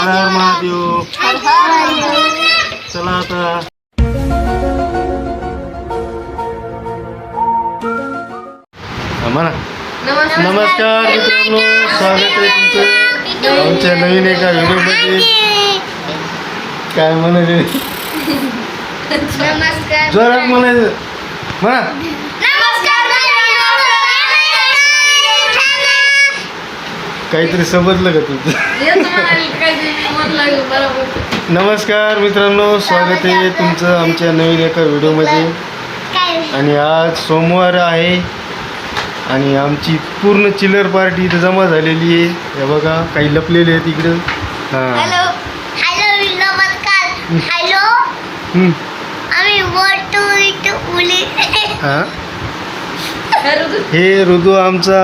हर हर महादेव चला आता हा, म्हणा नमस्कार मित्रांनो स्वागत आहे तुमचं आमच्या नवीन एका व्हिडिओमध्ये काय म्हणाले नमस्कार जोरात म्हणायचं म्हणा काहीतरी समजलं का तुमचं नमस्कार मित्रांनो स्वागत आहे तुमचं आमच्या नवीन एका व्हिडिओमध्ये. आणि आज सोमवार आहे आणि आमची पूर्ण चिल्लर पार्टी इथं जमा झालेली आहे. हे बघा काही लपलेले आहेत इकडं. हां. हॅलो हॅलो नमस्कार. हॅलो हं. हां हे ऋतू आमचा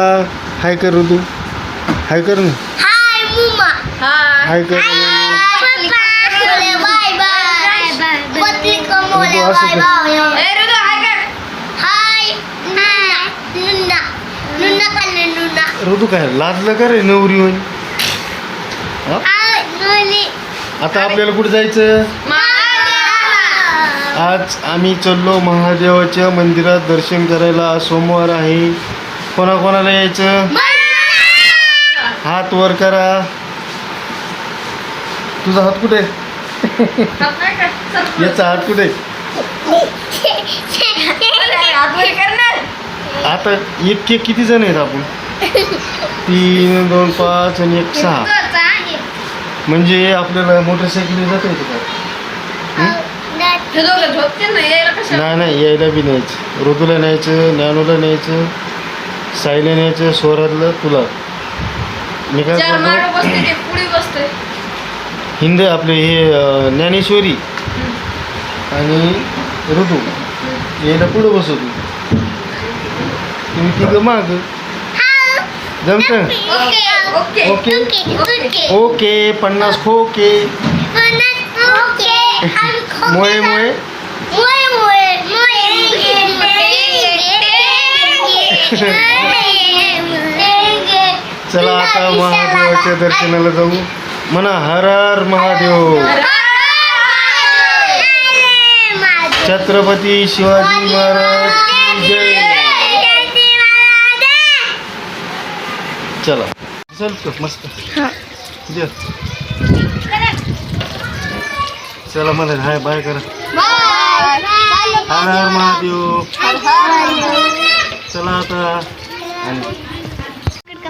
हाय कर ऋतू? हाय कर ना. हाय मुमा हाय. कर ऋतू असं बाय कर. बाय हाय नुन्ना. नुन्ना नुन्ना खाल्ले नुन्ना? ऋतू काय लाजलं का रे नवरी हां? नुनी आता आपल्याला कुठं जायचं? आज आम्ही चाललो महादेवाच्या मंदिरात दर्शन करायला. आज सोमवार आहे. कोणाकोणाला यायचं? हात वर करा. तुझा हात कुठे? आहे? याचा हात कुठे? आहे? आता इतके किती जण आहेत आपण? तीन दोन पाच आणि एक सहा. म्हणजे आपल्याला मोटरसायकल जाता येते का? नाही नाही यायला बी न्यायचं. ऋतूला न्यायचं ज्ञानूला न्यायचं साईला न्यायचं स्वरातलं तुला. मी काय करतो हिंद आपले हे अं, ज्ञानेश्वरी आणि ऋतू यायला पुढं बसवतो तुम्ही तिघं माग. जमतं? Okay okay. पन्नास खोके. मोये मोये चला आता महादेवाच्या दर्शनाला जाऊ. म्हणा हर हर महादेव. छत्रपती शिवाजी महाराज की जय. चला. चल तो, मस्त. दे. चला मला हाय बाय करा. हर हर महादेव. चला आता. आणि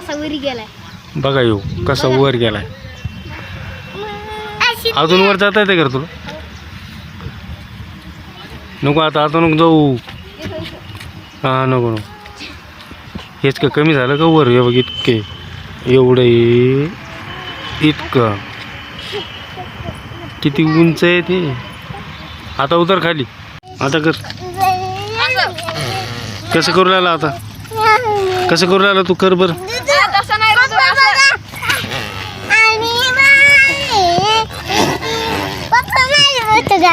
कसा वरी गेलाय? बघा येऊ कसा वर गेलाय. अजून वर जाता येते का रे तुला? नको आता आता नको जाऊ. हां नको नको. हेच का कमी झालं का वर? हे बघ इतके. एवढं. इतकं. किती उंच आहे ते. आता उतर खाली. आता कर. कसं करू लागला आता? कसं करू लागला तू? कर बरं.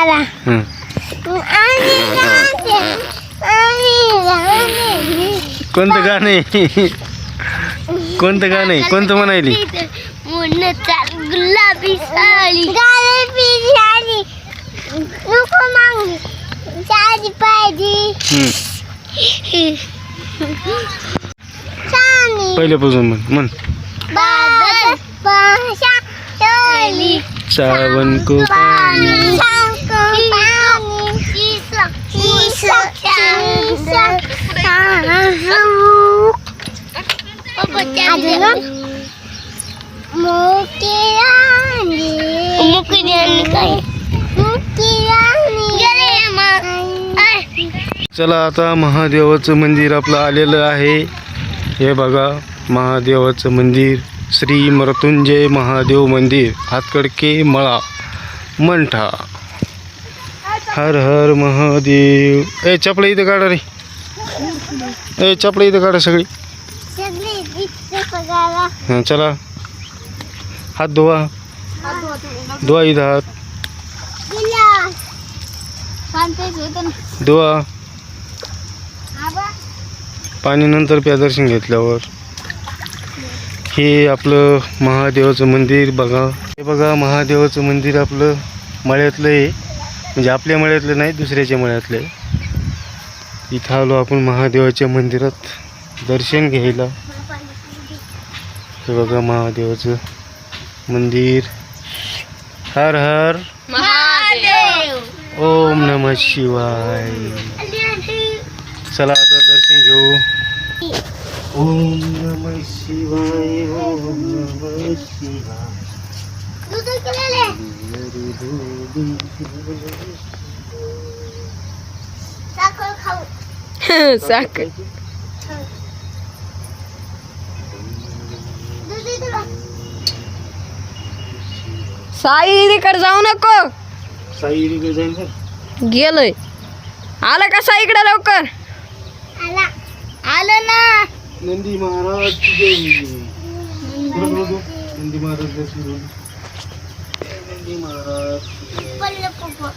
झाला हं. कोणतं गाणं कोणतं गाणं कोणतं म्हणायली? गुलाबी साडी. साडी. पाहिजे. पहिल्यापासून म्हण म्हण. सावन को पाणी चला आता महादेवाचं मंदिर आपलं आलेलं आहे. हे बघा महादेवाचं मंदिर श्री मृत्युंजय महादेव मंदिर हातकडके मळा मंठा. हर हर महादेव. ए चपला इथं काढा रे. ए चपला इथं काढा सगळी. हां चला. हात धुवा. धुवा इथं हात. धुवा. पाणी नंतर प्या दर्शन घेतल्यावर. हे आपलं महादेवाचं मंदिर बघा. हे बघा महादेवाचं मंदिर आपलं मळ्यातलं आहे. म्हणजे आपल्या मळ्यातलं नाही दुसऱ्याच्या मळ्यातलं. आहे इथं आलो आपण महादेवाच्या मंदिरात दर्शन घ्यायला. हे बघा महादेवाचं मंदिर. हर हर. ओम नम शिवाय. चला आता दर्शन घेऊ. ओम नम शिवाय ओम नम शिवाय. साखर खाऊ साई तिकडे जाऊ नको. साई गेलोय. आला का साई इकडे लवकर? आलं ना. नंदी महाराज नंदी महाराज दर्शन घेऊ. नंदी महाराज पडलं पप्पा.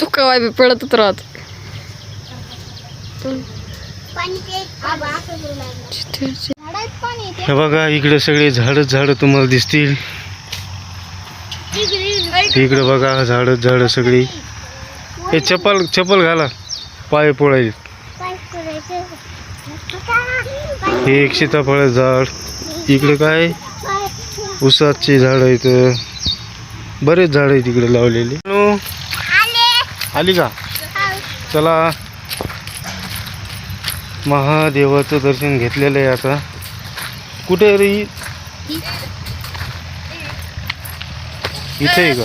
तू कवाय बी पडतच राहत. हे बघा इकडे सगळे झाडच झाडं तुम्हाला दिसतील. इकडे बघा झाडच झाडं सगळी. हे चप्पल चप्पल घाला. पाय करायचं हे एक सीताफळ झाड. इकडे काय? उसाचे झाड आहेत बरेच झाड आहेत इकडे लावलेले. नो, आले. आली का? चला. महादेवाचं दर्शन घेतलेलं आहे आता. कुठे रे? इथे आहे का?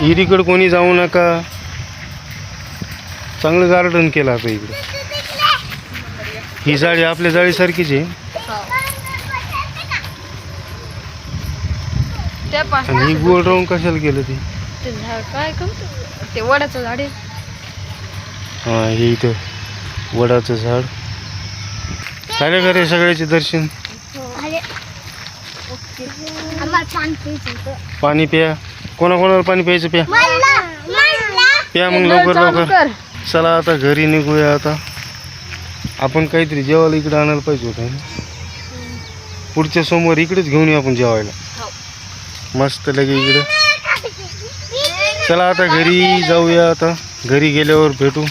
इरीकडे कोणी जाऊ नका. चांगलं गार्डन केलं आता इकडे. ही जाळी आपल्या जाळीसारखीच आहे. ते पा- आणि ही गोल राहून कशाला केलं ते? ते झाड काय करतो? ते वडाचं झाड आहे. हा हे इथं वडाचं झाड. झाले का रे सगळ्याचे दर्शन? आले आम्हाला पाणी प्यायचं होतं. पाणी प्या. कोणाकोणाला पाणी प्यायचं प्या? मला मला. प्या मग नळ लवकर चालू लवकर. कर. चला आता घरी निघूया आता. आपण काहीतरी जेवायला इकडे आणायला पाहिजे होतं ना? पुढच्या सोमवार इकडेच घेऊन येऊ आपण जेवायला. मस्त लगे इकडे. चला आता घरी जाऊया आता. घरी गेल्यावर भेटू.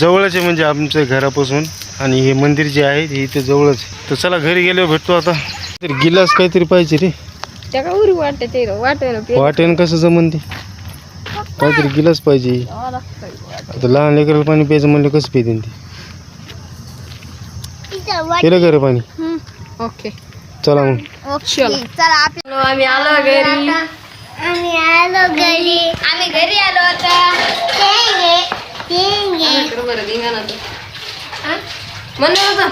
जवळच आहे म्हणजे आमच्या घरापासून. आणि हे मंदिर जे आहे ते इथे जवळच आहे. तर चला घरी गेल्यावर भेटतो आता. तरी गिलास काहीतरी पाहिजे रे. वाटेन कसं जमन ते? काहीतरी गिलास पाहिजे. आता लहान लेकराला पाणी प्यायचं म्हणलं कसं पिते ते? केलं का रे पाणी? ओके. चला मग. ओके, चला. आम्ही आलो घरी. आम्ही आलो घरी. आम्ही घरी आलो आता. तेंगे तेंगे. बरं धिंगाणा तो. हा? म्हणलं होतं.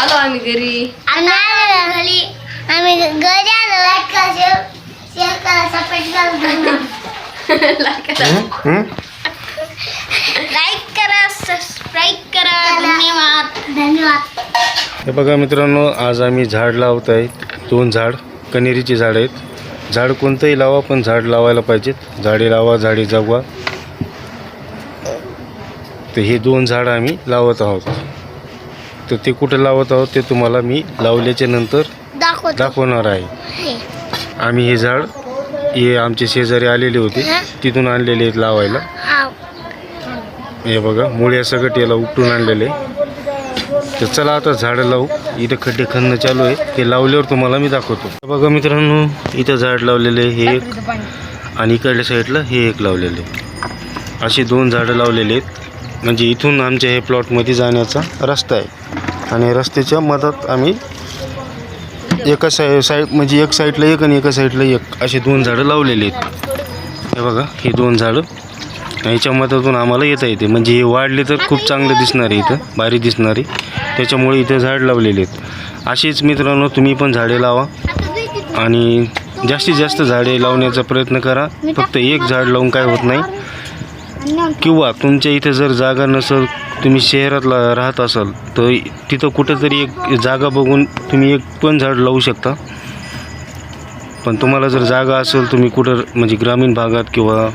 आलो आम्ही घरी. आम्ही आलो घरी. आम्ही घरी आलो. लाइट करा शेव करा सपाट करा. हं? हं? लाईक करा सबस्क्राईब करा. धन्यवाद. धन्यवाद. हे बघा मित्रांनो आज आम्ही झाड लावत आहेत दोन झाड कनेरीचे झाड आहेत. झाड कोणतंही लावा पण झाड लावायला पाहिजेत. झाडे लावा झाडे जगवा. तर हे दोन झाड आम्ही लावत आहोत. तर ते कुठं लावत आहोत ते तुम्हाला मी लावल्याच्या नंतर दाखवतो. दाखवणार आहे. आम्ही हे झाड हे आमचे शेजारी आलेले होते. तिथून आणलेले आहेत लावायला. हे बघा मुळ्या सगळं याला उपटून आणलेले तर चला आता झाडं लावू. इथं खड्डे खणणं चालू आहे. ते लावल्यावर तुम्हाला मी दाखवतो. हे बघा मित्रांनो इथं झाड लावलेले हे एक. आणि इकडल्या साईडला हे एक लावलेले अशी दोन झाडं लावलेले आहेत. म्हणजे इथून आमच्या हे प्लॉटमध्ये जाण्याचा रस्ता आहे. आणि रस्त्याच्या मधात आम्ही एका साई साईड म्हणजे एक साईडला एक आणि एका साईडला एक असे दोन झाडं लावलेले आहेत. हे बघा हे दोन झाडं. याच्या मतातून आम्हाला येता येते. म्हणजे हे वाढले तर खूप चांगलं दिसणार आहे इथं. भारी दिसणार आहे. त्याच्यामुळे इथं झाड लावलेले आहेत. असेच मित्रांनो तुम्ही पण झाडे लावा. आणि जास्तीत जास्त झाडे लावण्याचा प्रयत्न करा. फक्त एक झाड लावून काय होत नाही. किंवा तुमच्या इथे जर जागा नसेल तुम्ही शहरात ला- राहत असाल तर तिथं कुठंतरी एक जागा बघून तुम्ही एक पण झाड लावू शकता. पण तुम्हाला जर जागा असेल तुम्ही कुठं म्हणजे ग्रामीण भागात किंवा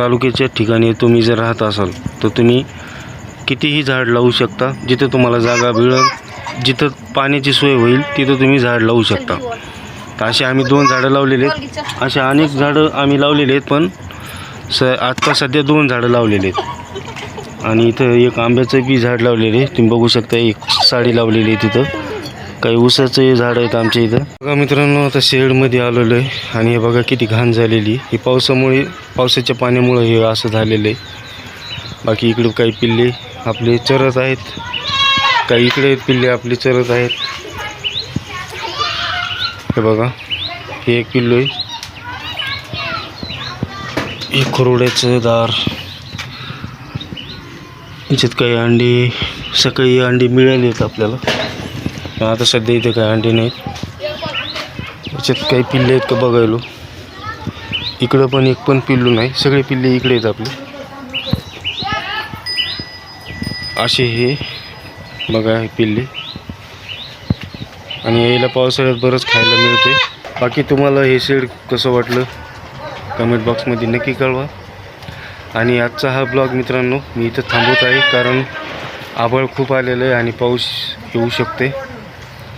तालुक्याच्या ठिकाणी तुम्ही जर राहत असाल तर तुम्ही कितीही झाड लावू शकता जिथं तुम्हाला जागा मिळेल जिथं पाण्याची सोय होईल तिथं तुम्ही झाड लावू शकता. तर असे आम्ही दोन झाडं लावलेले आहेत. असे अनेक झाडं आम्ही लावलेले आहेत पण स आत्ता सध्या दोन झाडं लावलेले आहेत. आणि इथं एक आंब्याचं बी झाड लावलेलं आहे. तुम्ही बघू शकता एक साडी लावलेली आहे तिथं. काही ऊसाचे झाड आहेत आमच्या इथं. बघा मित्रांनो आता शेडमध्ये आलेलो आहे आणि हे बघा किती घाण झालेली ही पावसामुळे पावसाच्या पाण्यामुळे हे असं झालेलं आहे. बाकी इकडे काही पिल्ले आपले चरत आहेत. काही इकडे पिल्ले आपले चरत आहेत. हे बघा हे एक पिल्लू आहे. हे खरोड्याचं दार. याच्यात काही अंडी सकाळी अंडी मिळाली आहेत आपल्याला. आता सध्या इथे काय अंडी नाहीत. याच्यात काही पिल्ले आहेत का बघायलो. इकडं पण एक पण पिल्लू नाही. सगळे पिल्ले इकडे आहेत आपले. असे हे बघा हे पिल्ले. आणि यायला पावसाळ्यात बरंच खायला मिळते बाकी तुम्हाला हे शेड कसं वाटलं? कमेंट बॉक्समध्ये नक्की कळवा. आणि आजचा हा ब्लॉग मित्रांनो मी इथं थांबवत आहे. कारण आभाळ खूप आलेलं आहे आणि पाऊस येऊ शकते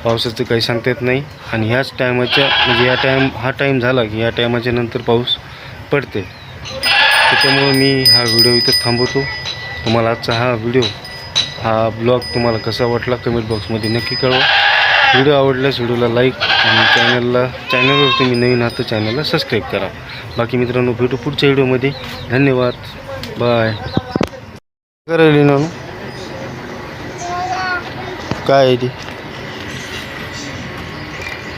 पावसाचं काही सांगता येत नाही. आणि ह्याच टायमाच्या म्हणजे या टाईम हा टाईम झाला की या टायमाच्या नंतर पाऊस पडते. त्याच्यामुळं मी हा व्हिडिओ इथं थांबवतो. तुम्हाला आजचा हा व्हिडिओ हा ब्लॉग तुम्हाला कसा वाटला कमेंट बॉक्समध्ये नक्की कळवा. व्हिडिओ आवडल्यास व्हिडिओला लाईक आणि चॅनलला चॅनलवर तुम्ही नवीन आहात तर चॅनलला सबस्क्राईब करा. बाकी मित्रांनो भेटू पुढच्या व्हिडिओमध्ये. धन्यवाद. बाय. करायली काय आहे ती?